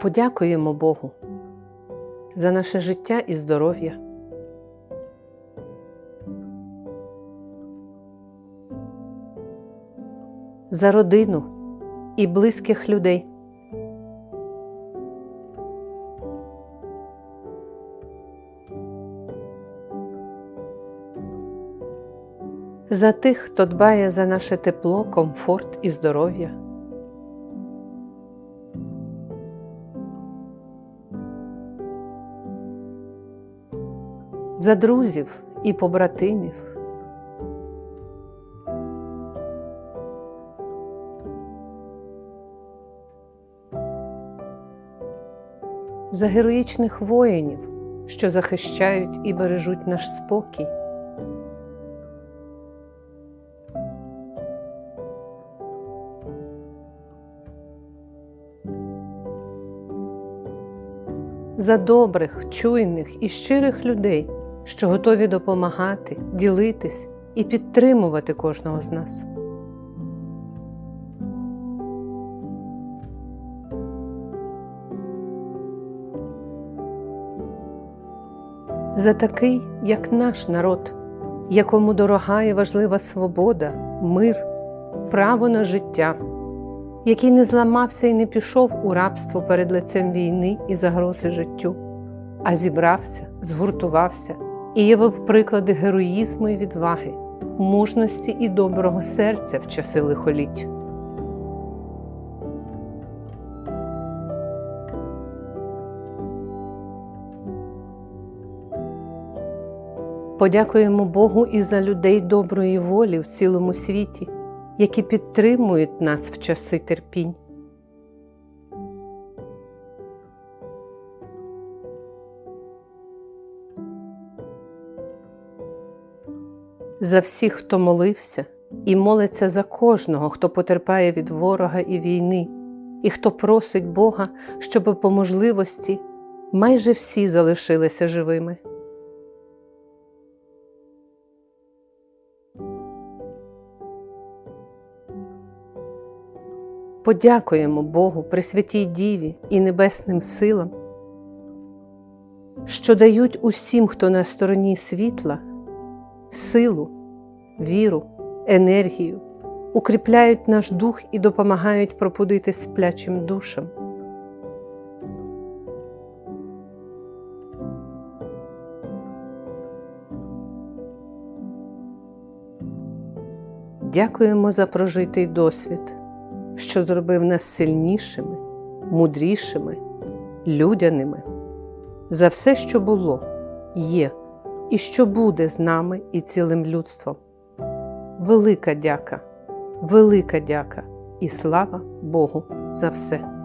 Подякуємо Богу за наше життя і здоров'я. За родину і близьких людей. За тих, хто дбає за наше тепло, комфорт і здоров'я. За друзів і побратимів. За героїчних воїнів, що захищають і бережуть наш спокій. за добрих, чуйних і щирих людей, що готові допомагати, ділитись і підтримувати кожного з нас. За такий, як наш народ, якому дорога і важлива свобода, мир, право на життя який не зламався і не пішов у рабство перед лицем війни і загрози життю, а зібрався, згуртувався і явив приклади героїзму і відваги, мужності і доброго серця в часи лихоліть. Подякуємо Богу і за людей доброї волі в цілому світі які підтримують нас в часи терпінь. За всіх, хто молився і молиться за кожного, хто потерпає від ворога і війни, і хто просить Бога, щоб по можливості майже всі залишилися живими. Подякуємо Богу, Пресвятій Діві і Небесним силам, що дають усім, хто на стороні світла, силу, віру, енергію, укріпляють наш дух і допомагають пробудити сплячим душам. Дякуємо за прожитий досвід що зробив нас сильнішими, мудрішими, людяними, за все, що було, є і що буде з нами і цілим людством. Велика дяка, велика дяка і слава Богу за все.